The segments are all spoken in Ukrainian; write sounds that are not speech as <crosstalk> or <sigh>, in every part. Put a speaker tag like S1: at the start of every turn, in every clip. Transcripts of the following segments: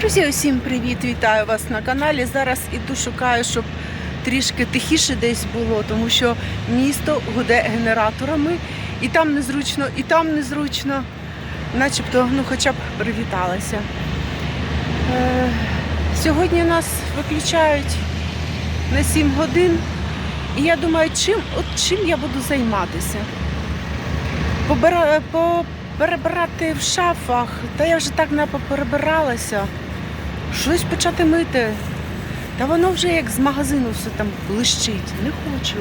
S1: Друзі, усім привіт! Вітаю вас на каналі. Зараз іду шукаю, щоб трішки тихіше десь було, тому що місто гуде генераторами, і там незручно, і там незручно. Начебто, ну хоча б привіталася. Е, сьогодні нас виключають на 7 годин. І я думаю, чим, от чим я буду займатися? Побира, по, перебирати в шафах, та я вже так не поперебиралася. Щось почати мити. Та воно вже як з магазину все там блищить. Не хочу.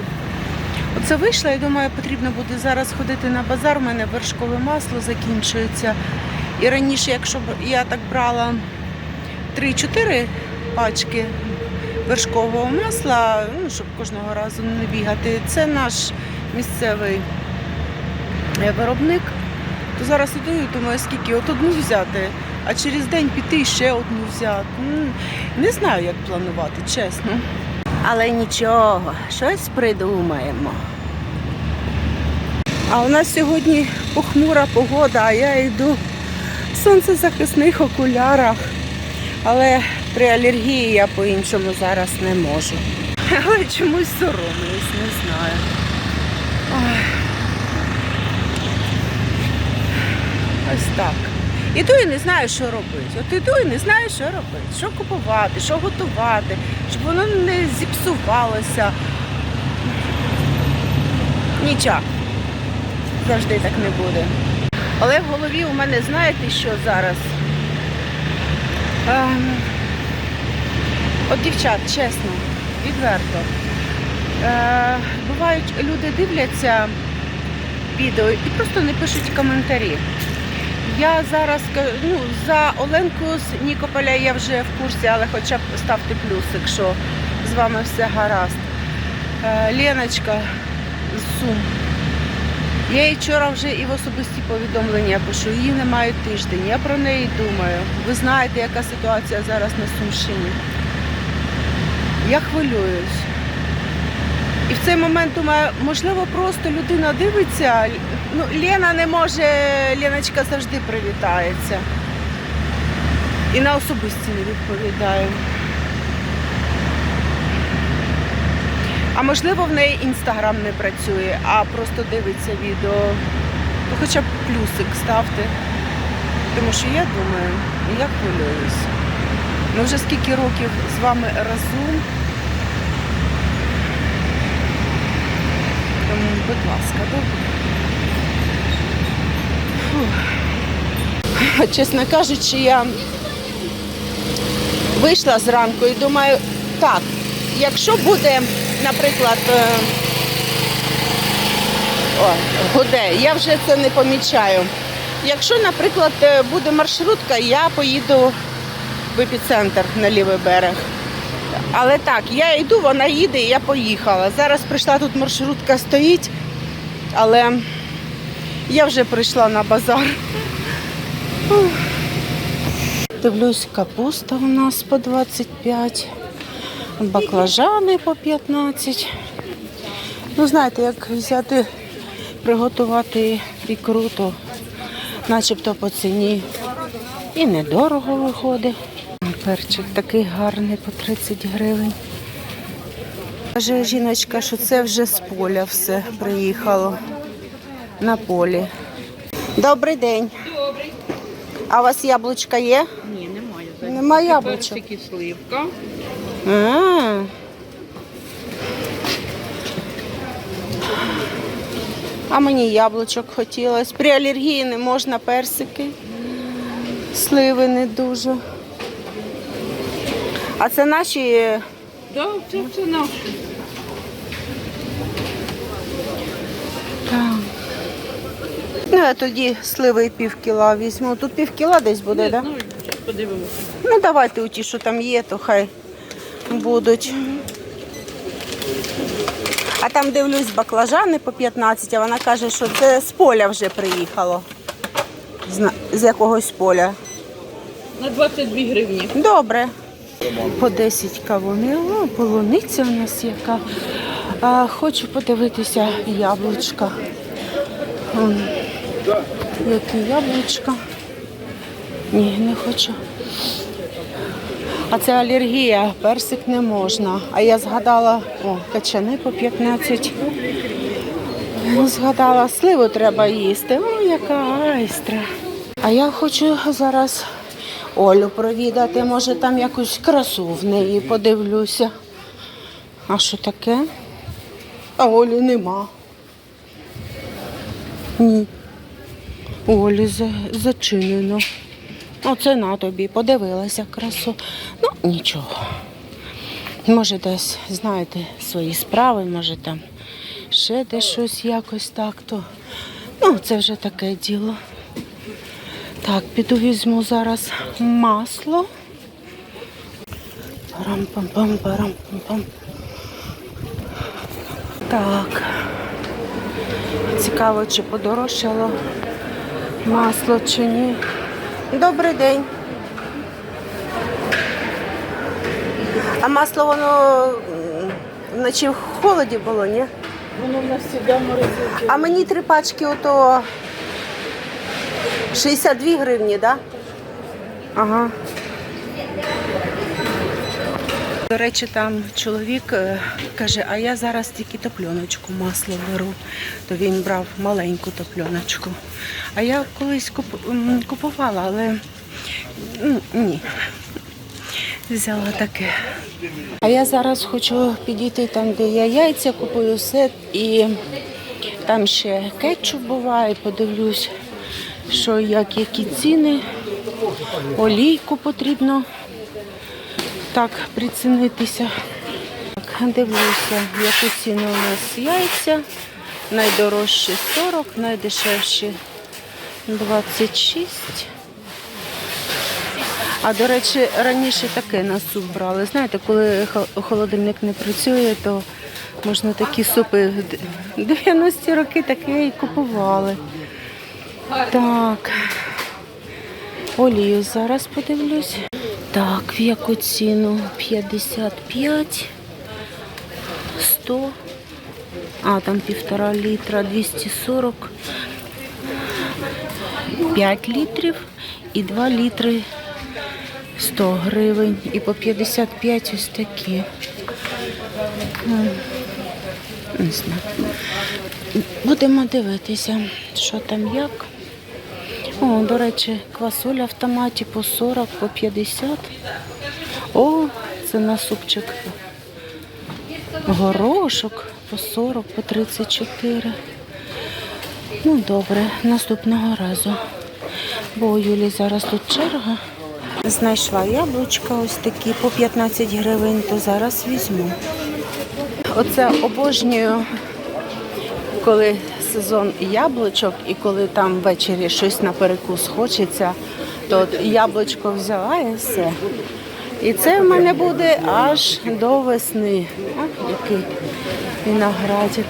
S1: Оце вийшла і думаю, потрібно буде зараз ходити на базар. У мене вершкове масло закінчується. І раніше, якщо б я так брала 3-4 пачки вершкового масла, ну, щоб кожного разу не бігати, це наш місцевий е, виробник, то зараз іду і думаю, скільки от одну взяти, а через день піти і ще одну взяти. Не знаю, як планувати, чесно. Але нічого, щось придумаємо. А у нас сьогодні похмура погода, а я йду в сонцезахисних окулярах. Але при алергії я по-іншому зараз не можу. Але чомусь соромлюсь, не знаю. Ой. Ось так. Іду і не знаю, що робити. От іду і не знаю, що робити, що купувати, що готувати, щоб воно не зіпсувалося. Нічого. Завжди так не буде. Але в голові у мене, знаєте, що зараз? Ем, от дівчат, чесно, відверто. Е, бувають, люди дивляться відео і просто не пишуть коментарі. Я зараз ну, за Оленку з Нікополя я вже в курсі, але хоча б ставте плюсик, що з вами все гаразд. Е, Леночка з Сум. Я їй вчора вже і в особисті повідомлення пишу, її немає тиждень, я про неї думаю. Ви знаєте, яка ситуація зараз на Сумщині. Я хвилююсь. І в цей момент думаю, можливо, просто людина дивиться. Ну, Лена не може, Леночка завжди привітається. І на особисті не відповідає. А можливо, в неї інстаграм не працює, а просто дивиться відео. То хоча б плюсик ставте. Тому що я думаю, я хвилююсь. Ми вже скільки років з вами разом. Тому, будь ласка, добре. Чесно кажучи, я вийшла зранку і думаю, так, якщо буде, наприклад, е, о, гуде, я вже це не помічаю. Якщо, наприклад, е, буде маршрутка, я поїду в епіцентр на лівий берег. Але так, я йду, вона їде, і я поїхала. Зараз прийшла тут маршрутка стоїть, але я вже прийшла на базар. Дивлюсь, капуста у нас по 25, баклажани по 15. Ну, знаєте, як взяти, приготувати ікру, то начебто по ціні і недорого виходить. Перчик такий гарний по 30 гривень. Каже жіночка, що це вже з поля все приїхало на полі. Добрий день.
S2: Добрий.
S1: А у вас яблучка є?
S2: Ні, немає.
S1: Нема яблучок.
S2: Перчик і сливка.
S1: А. А мені яблучок хотілося. При алергії не можна персики. Сливи не дуже. А це наші
S2: Да, це все наше.
S1: Ну, я тоді сливи пів кіла візьму. Тут пів кіла десь буде, так?
S2: Зараз подивимося.
S1: Ну, давайте у ті, що там є, то хай будуть. А там дивлюсь баклажани по 15, а вона каже, що це з поля вже приїхало. З, з якогось поля.
S2: На 22 гривні.
S1: Добре. По 10 кавуни. О, полуниця у нас яка. А, хочу подивитися яблучка. Які яблучка. Ні, не хочу. А це алергія, персик не можна. А я згадала, о, качани по 15. Ну, Згадала, сливу треба їсти. О, яка айстра. А я хочу зараз Олю провідати, може там якусь красу в неї подивлюся. А що таке? А Олі нема. Ні. Олі зачинено. Оце на тобі, подивилася красу. Ну, нічого. Може, десь, знаєте, свої справи, може там ще десь щось якось так, то ну, це вже таке діло. Так, піду візьму зараз масло. Парам-пам-пам, парам-пам-пам. Так. Цікаво, чи подорожчало масло чи ні. Добрий день. А масло воно вночі в холоді було, ні?
S2: Воно в нас завжди морозилки.
S1: А мені три пачки ото 62 гривні, так? Да? Ага. До речі, там чоловік е, каже, а я зараз тільки топльоночку масло беру. То він брав маленьку топльоночку. А я колись куп- купувала, але ні. Взяла таке. А я зараз хочу підійти там, де я яйця купую все, і там ще кетчуп буває, подивлюсь, що як, які ціни. Олійку потрібно так прицінитися. Так, дивлюся, яку ціну у нас яйця. Найдорожчі 40, найдешевші 26. А до речі, раніше таке на суп брали. Знаєте, коли холодильник не працює, то можна такі супи 90-ті роки таке і купували. Так. Олію зараз подивлюсь. Так, в яку ціну? 55, 100. А, там півтора літра, 240. 5 літрів і 2 літри 100 гривень. І по 55 ось такі. Не знаю. Будемо дивитися, що там як. О, до речі, квасоля в томаті по 40, по 50. О, це на супчик. Горошок по 40, по 34. Ну, добре, наступного разу. Бо у Юлі зараз тут черга. Знайшла яблучка ось такі по 15 гривень, то зараз візьму. Оце обожнюю коли сезон яблучок і коли там ввечері щось на перекус хочеться, то яблучко взяла і все. І це в мене буде аж до весни. О, який виноградик.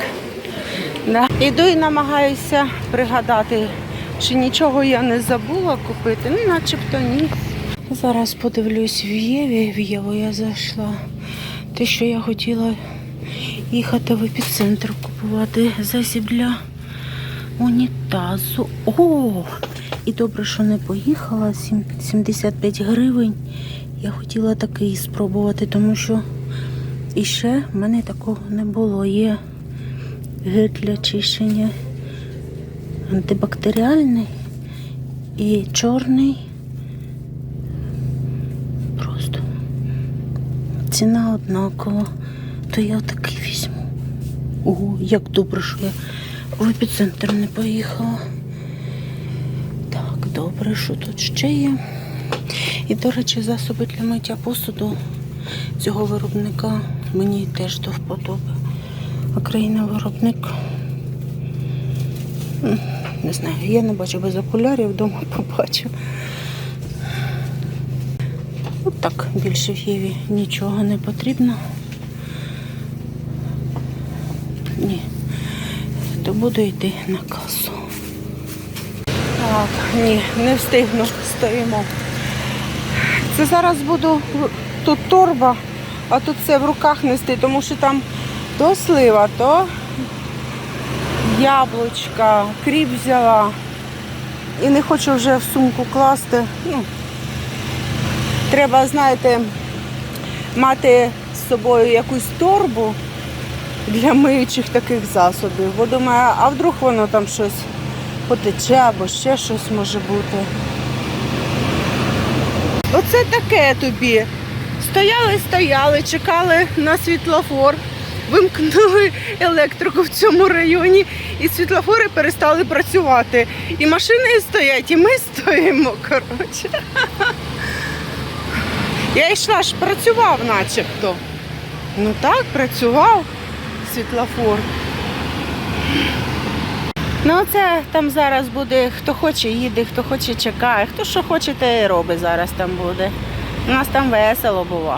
S1: Да. Іду і намагаюся пригадати, чи нічого я не забула купити. Ну, начебто ні. Зараз подивлюсь в Єві, в Єву я зайшла. Те, що я хотіла їхати в епіцентр купувати засіб унітазу. О! І добре, що не поїхала. 75 гривень. Я хотіла такий спробувати, тому що іще в мене такого не було. Є гель для чищення антибактеріальний і чорний. Просто ціна однакова. То я такий. Ого, як добре, що я в епіцентр не поїхала. Так, добре, що тут ще є. І, до речі, засоби для миття посуду цього виробника мені теж до вподоби. Україна виробник. Не знаю, я не бачу без окулярів, вдома <laughs> побачу. От так, більше в Єві нічого не потрібно. Ні. То буду йти на касу. Так, ні, не встигну, стоїмо. Це зараз буду тут торба, а тут все в руках нести, тому що там то слива, то яблучка, кріп взяла. І не хочу вже в сумку класти. Ну, треба, знаєте, мати з собою якусь торбу для миючих таких засобів. Бо думаю, а вдруг воно там щось потече або ще щось може бути. Оце таке тобі. Стояли, стояли, чекали на світлофор, вимкнули електрику в цьому районі, і світлофори перестали працювати. І машини стоять, і ми стоїмо. Коротше. Я йшла ж працював начебто. Ну так, працював світлофор. Ну, це там зараз буде, хто хоче їде, хто хоче чекає, хто що хоче, те і робить зараз там буде. У нас там весело було.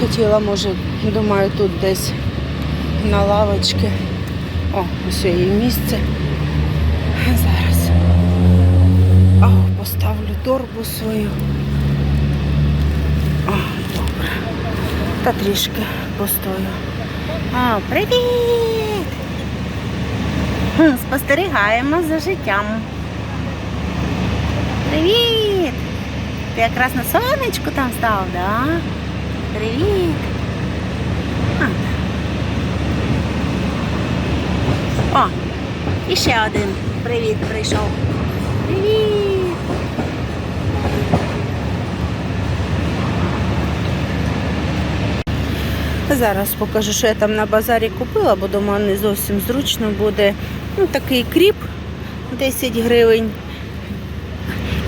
S1: Хотіла, може, думаю, тут десь на лавочці. О, ось є місце. Зараз. О, поставлю торбу свою. О, добре. Та трішки постою. О, привіт! Спостерігаємо за життям. Привіт! Ти якраз на сонечку там став, да? Привіт! О, і ще один. Привіт прийшов. Привіт! Зараз покажу, що я там на базарі купила, бо думаю, не зовсім зручно буде. Ну, такий кріп 10 гривень.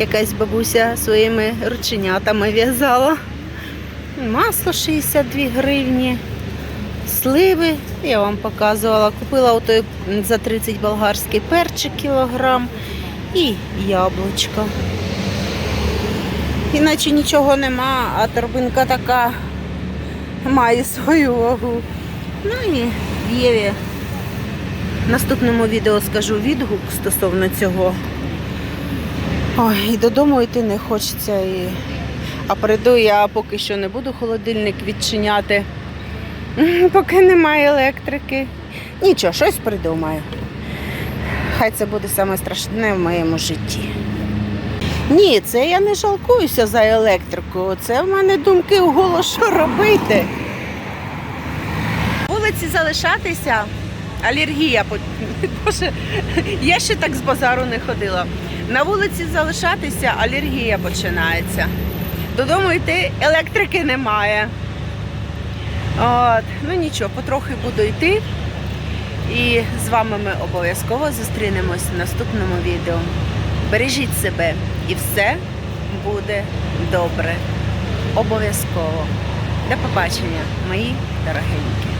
S1: Якась бабуся своїми рученятами в'язала. Масло 62 гривні. Сливи, я вам показувала. Купила отой за 30 болгарський перчик кілограм і яблучко. Іначе нічого нема, а торбинка така має свою вагу. Ну і Єві в наступному відео скажу відгук стосовно цього. Ой, і додому йти не хочеться. І... А прийду я поки що не буду холодильник відчиняти, поки немає електрики. Нічого, щось придумаю. Хай це буде саме в моєму житті. Ні, це я не жалкуюся за електрику. Це в мене думки в голос, що робити. Вулиці залишатися, алергія. Боже, я ще так з базару не ходила. На вулиці залишатися, алергія починається. Додому йти електрики немає. От. Ну нічого, потрохи буду йти. І з вами ми обов'язково зустрінемось в наступному відео. Бережіть себе і все буде добре. Обов'язково. До побачення, мої дорогенькі.